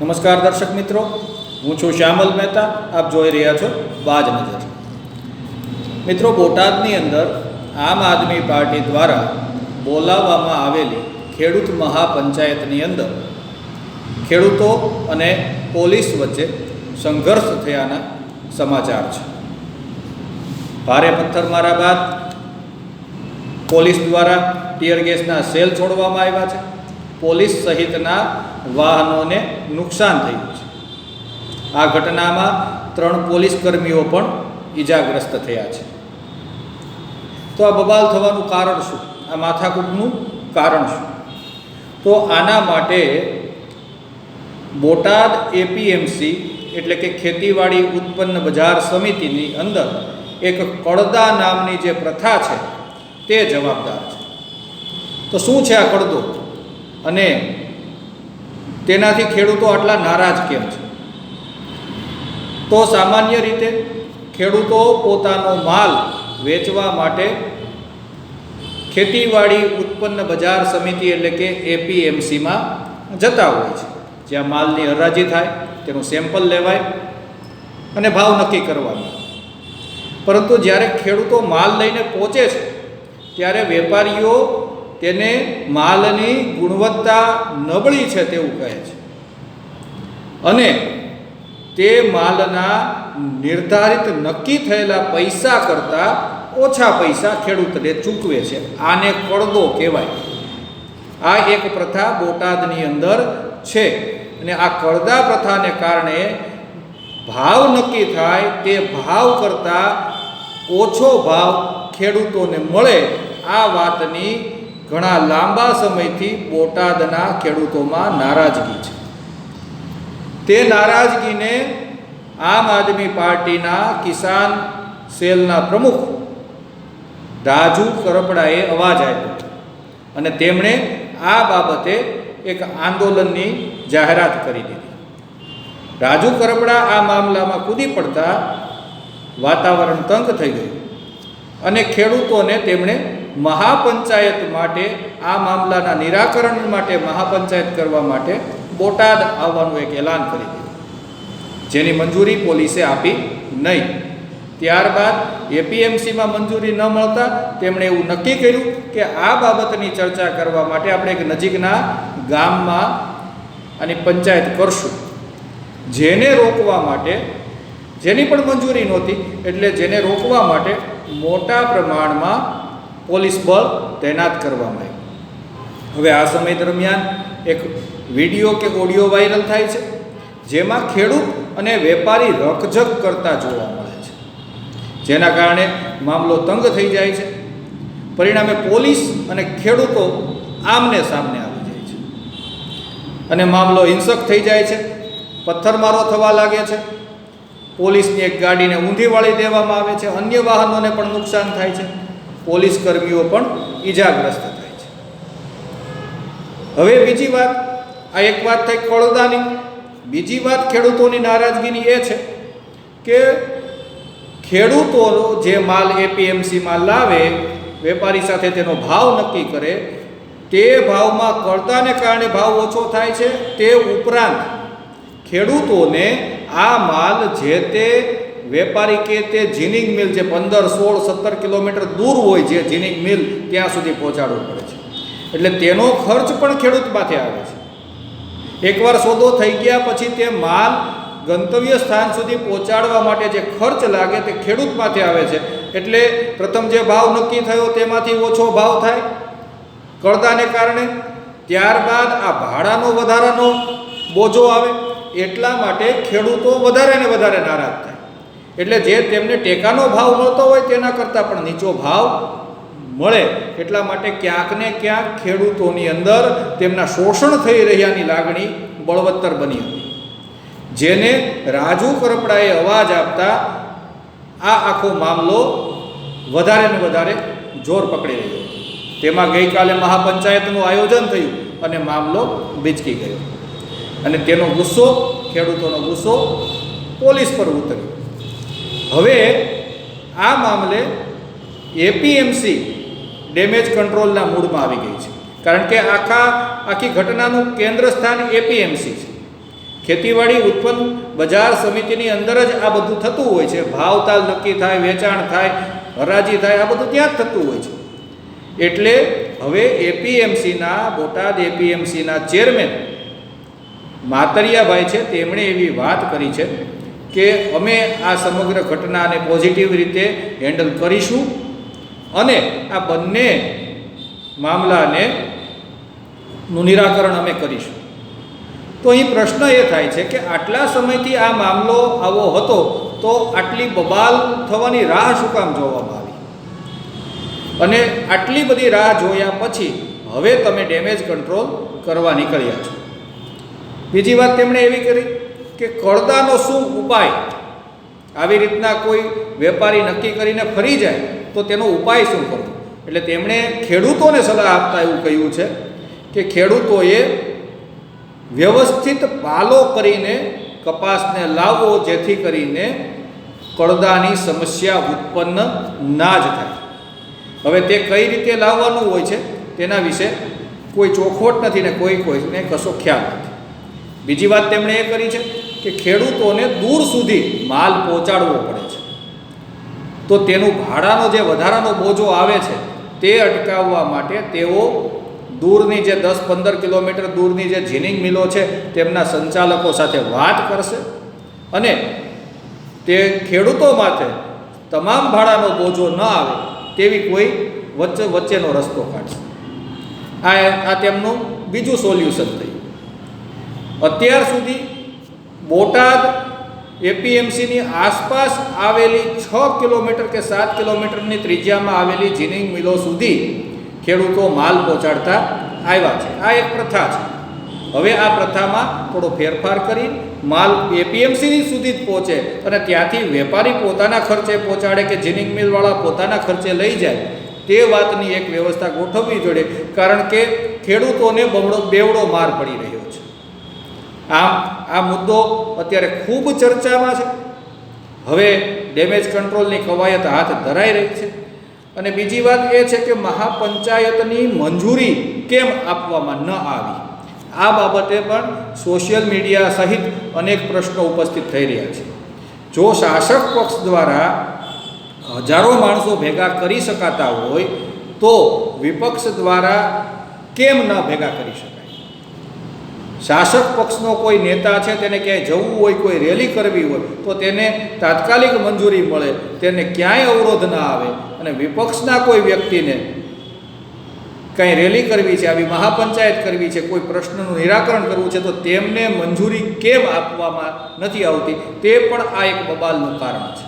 નમસ્કાર દર્શક મિત્રો, હું છું શ્યામલ મહેતા, આપ જોઈ રહ્યા છો બાજ નજર. મિત્રો, બોટાદની અંદર આમ આદમી પાર્ટી દ્વારા બોલાવવામાં આવેલી ખેડૂત મહાપંચાયતની અંદર ખેડૂતો અને પોલીસ વચ્ચે સંઘર્ષ થયાના સમાચાર છે. ભારે પથ્થરમારા બાદ પોલીસ દ્વારા ટીયર ગેસના સેલ છોડવામાં આવ્યા છે. પોલીસ સહિતના વાહનોને નુકસાન થયું છે. આ ઘટનામાં ત્રણ પોલીસ કર્મીઓ પણ ઈજાગ્રસ્ત થયા છે. તો આ બબાલ થવાનું કારણ શું? આ માથાકૂટનું કારણ શું? તો આના માટે બોટાદ એપીએમસી એટલે કે ખેતીવાડી ઉત્પન્ન બજાર સમિતિની અંદર એક કડદા નામની જે પ્રથા છે તે જવાબદાર છે. તો શું છે આ કડદો? અને તેનાથી ખેડૂતો આટલા નારાજ કેમ છે? તો સામાન્ય રીતે ખેડૂતો પોતાનો માલ વેચવા માટે ખેતીવાડી ઉત્પન્ન બજાર સમિતિ એટલે કે એપીએમસીમાં જતા હોય છે. જ્યાં માલની હરાજી થાય, તેનું સેમ્પલ લેવાય અને ભાવ નક્કી કરવાનો. પરંતુ જ્યારે ખેડૂતો માલ લઈને પહોંચે છે, ત્યારે વેપારીઓ તેને માલની ગુણવત્તા નબળી છે તેવું કહે છે. અને તે માલના નિર્ધારિત નક્કી થયેલા પૈસા કરતાં ઓછા પૈસા ખેડૂતને ચૂકવે છે. આને કડદો કહેવાય. આ એક પ્રથા બોટાદની અંદર છે અને આ કડદા પ્રથાને કારણે ભાવ નક્કી થાય તે ભાવ કરતાં ઓછો ભાવ ખેડૂતોને મળે આ વાતની ઘણા લાંબા સમયથી બોટાદના ખેડૂતોમાં નારાજગી છે. તે નારાજગીને આમ આદમી પાર્ટીના કિસાન સેલના પ્રમુખ રાજુ કરપડાએ અવાજ આપ્યો અને તેમણે આ બાબતે એક આંદોલનની જાહેરાત કરી દીધી. રાજુ કરપડા આ મામલામાં કૂદી પડતા વાતાવરણ તંગ થઈ ગયું અને ખેડૂતોને તેમણે મહાપંચાયત માટે, આ મામલાના નિરાકરણ માટે મહાપંચાયત કરવા માટે બોટાદ આવવાનું એક એલાન કરી દીધું. જેની મંજૂરી પોલીસે આપી નહીં. ત્યારબાદ એપીએમસીમાં મંજૂરી ન મળતા તેમણે એવું નક્કી કર્યું કે આ બાબતની ચર્ચા કરવા માટે આપણે એક નજીકના ગામમાં આની પંચાયત કરશું. જેને રોકવા માટે, જેની પણ મંજૂરી નહોતી, એટલે જેને રોકવા માટે મોટા પ્રમાણમાં પોલીસ બળ તૈનાત કરવામાં આવ્યું. હવે આ સમય દરમિયાન એક વીડિયો કે ઓડિયો વાયરલ થાય છે, જેમાં ખેડૂત અને વેપારી રકઝક કરતા જોવા મળે છે. જેના કારણે મામલો તંગ થઈ જાય છે. પરિણામે પોલીસ અને ખેડૂતો આમને સામને આવી જાય છે. અને મામલો હિંસક થઈ જાય છે, પથ્થરમારો થવા લાગે છે. પોલીસની એક ગાડીને ઊંધી વાળી દેવામાં આવે છે, અન્ય વાહનોને પણ નુકસાન થાય છે. પોલીસ કર્મીઓ પણ ઈજાગ્રસ્ત થાય છે. હવે બીજી વાત, આ એક વાત થઈ કળદાની. બીજી વાત ખેડૂતોની નારાજગીની એ છે કે ખેડૂતો જે માલ એપીએમસીમાં લાવે, વેપારી સાથે તેનો ભાવ નક્કી કરે, તે ભાવમાં કરતાને કારણે ભાવ ઓછો થાય છે. તે ઉપરાંત ખેડૂતોને આ માલ જે તે વેપારી કે તે જીનિંગ મિલ જે પંદર, સોળ, સત્તર કિલોમીટર દૂર હોય જે જીનિંગ મિલ, ત્યાં સુધી પહોંચાડવું પડે છે. એટલે તેનો ખર્ચ પણ ખેડૂત માથે આવે છે. એકવાર સોદો થઈ ગયા પછી તે માલ ગંતવ્ય સ્થાન સુધી પહોંચાડવા માટે જે ખર્ચ લાગે તે ખેડૂત માથે આવે છે. એટલે પ્રથમ જે ભાવ નક્કી થયો તેમાંથી ઓછો ભાવ થાય. કરદાને કારણે ત્યારબાદ આ ભાડાનો વધારાનો બોજો આવે. એટલા માટે ખેડૂતો વધારે ને વધારે નારાજ થાય. એટલે જે તેમને ટેકાનો ભાવ મળતો હોય તેના કરતાં પણ નીચો ભાવ મળે. એટલા માટે ક્યાંક ને ક્યાંક ખેડૂતોની અંદર તેમના શોષણ થઈ રહ્યાની લાગણી બળવત્તર બની હતી. જેને રાજુ કરપડાએ અવાજ આપતા આ આખો મામલો વધારે ને વધારે જોર પકડી રહ્યો તેમાં ગઈકાલે મહાપંચાયતનું આયોજન થયું અને મામલો બીચકી ગયો. અને તેનો ગુસ્સો, ખેડૂતોનો ગુસ્સો પોલીસ પર ઉતર્યો. હવે આ મામલે એપીએમસી ડેમેજ કંટ્રોલના મૂડમાં આવી ગઈ છે. કારણ કે આખા, આખી ઘટનાનું કેન્દ્ર સ્થાન એપીએમસી છે. ખેતીવાડી ઉત્પન્ન બજાર સમિતિની અંદર જ આ બધું થતું હોય છે. ભાવતાલ નક્કી થાય, વેચાણ થાય, હરાજી થાય, આ બધું ત્યાં જ થતું હોય છે. એટલે હવે એપીએમસીના બોટાદ એપીએમસીના ચેરમેન માતરિયાભાઈ છે, તેમણે એવી વાત કરી છે કે અમે આ સમગ્ર ઘટનાને પોઝિટિવ રીતે હેન્ડલ કરીશું અને આ બંને મામલાને નું નિરાકરણ અમે કરીશું. તો અહીં પ્રશ્ન એ થાય છે કે આટલા સમયથી આ મામલો આવો હતો તો આટલી બબાલ થવાની રાહ શું કામ જોવામાં આવી? અને આટલી બધી રાહ જોયા પછી હવે તમે ડેમેજ કંટ્રોલ કરવા નીકળ્યા છો. બીજી વાત તેમણે એવી કરી? કે કડદાનો શું ઉપાય? આવી રીતના કોઈ વેપારી નક્કી કરીને ફરી જાય, તો તેનો ઉપાય શું કરવો? એટલે તેમણે ખેડૂતોને સલાહ આપતા એવું કહ્યું છે કે ખેડૂતોએ વ્યવસ્થિત પાલો કરીને કપાસને લાવવો જેથી કરીને કડદાની સમસ્યા ઉત્પન્ન ના જ થાય. હવે તે કઈ રીતે લાવવાનું હોય છે? તેના વિશે કોઈ ચોખવટ નથી ને કોઈ કોઈને કશો ખ્યાલ નથી. બીજી વાત તેમણે એ કરી છે કે ખેડૂતોને દૂર સુધી માલ પહોંચાડવો પડે છે. તો તેનું ભાડાનો જે વધારાનો બોજો આવે છે, તે અટકાવવા માટે તેઓ દૂરની જે દસ પંદર કિલોમીટર દૂરની જે જીનિંગ મિલો છે, તેમના સંચાલકો સાથે વાત કરશે અને તે ખેડૂતો માટે તમામ ભાડાનો બોજો ન આવે તેવી કોઈ વચ્ચે વચ્ચેનો રસ્તો કાઢશે. આ આ તેમનું બીજું સોલ્યુશન થયું અત્યાર સુધી બોટાદ એપીએમસીની આસપાસ આવેલી છ કિલોમીટર કે સાત કિલોમીટરની ત્રિજ્યામાં આવેલી જીનિંગ મિલો સુધી ખેડૂતો માલ પહોંચાડતા આવ્યા છે. આ એક પ્રથા છે. હવે આ પ્રથામાં થોડો ફેરફાર કરી માલ એપીએમસીની સુધી જ પહોંચે અને ત્યાંથી વેપારી પોતાના ખર્ચે પહોંચાડે કે જીનિંગ મિલવાળા પોતાના ખર્ચે લઈ જાય તે વાતની એક વ્યવસ્થા ગોઠવવી જોઈએ કારણ કે ખેડૂતોને બમણો બેવડો માર પડી રહ્યો છે. આમ આ મુદ્દો અત્યારે ખૂબ ચર્ચામાં છે. હવે ડેમેજ કંટ્રોલની કવાયત હાથ ધરાઈ રહી છે. અને બીજી વાત એ છે કે મહાપંચાયતની મંજૂરી કેમ આપવામાં ન આવી? આ બાબતે પણ સોશિયલ મીડિયા સહિત અનેક પ્રશ્નો ઉપસ્થિત થઈ રહ્યા છે. જો શાસક પક્ષ દ્વારા હજારો માણસો ભેગા કરી શકાતા હોય, તો વિપક્ષ દ્વારા કેમ ન ભેગા કરી શકાય? શાસક પક્ષનો કોઈ નેતા છે, તેને ક્યાંય જવું હોય, કોઈ રેલી કરવી હોય, તો તેને તાત્કાલિક મંજૂરી મળે. તેને ક્યાંય અવરોધ ના આવે અને વિપક્ષના કોઈ વ્યક્તિને કંઈ રેલી કરવી છે, આવી મહાપંચાયત કરવી છે, કોઈ પ્રશ્નનું નિરાકરણ કરવું છે, તો તેમને મંજૂરી કેમ આપવામાં નથી આવતી? તે પણ આ એક બબાલનું કારણ છે.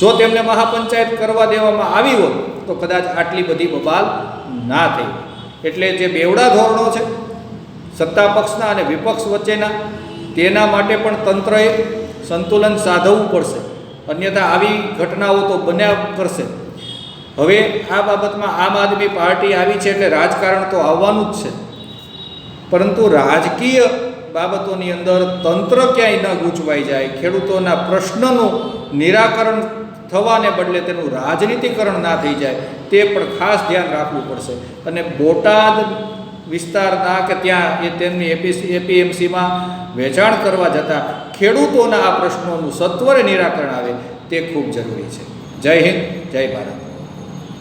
જો તેમને મહાપંચાયત કરવા દેવામાં આવી હોત તો કદાચ આટલી બધી બબાલ ના થઈ એટલે જે બેવડા ધોરણો છે સત્તા પક્ષના અને વિપક્ષ વચ્ચેના, તેના માટે પણ તંત્રએ સંતુલન સાધવવું પડશે. અન્યથા આવી ઘટનાઓ તો બન્યા કરશે. હવે આ બાબતમાં આમ આદમી પાર્ટી આવી છે એટલે રાજકારણ તો આવવાનું જ છે. પરંતુ રાજકીય બાબતોની અંદર તંત્ર ક્યાંય ન ગૂંચવાઈ જાય, ખેડૂતોના પ્રશ્નનું નિરાકરણ થવાને બદલે તેનું રાજનીતિકરણ ના થઈ જાય, તે પણ ખાસ ધ્યાન રાખવું પડશે. અને બોટાદ વિસ્તારના કે ત્યાં એ તેમની એપીસી એપીએમસીમાં વેચાણ કરવા જતાં ખેડૂતોના આ પ્રશ્નોનું સત્વરે નિરાકરણ આવે તે ખૂબ જરૂરી છે. જય હિન્દ, જય ભારત.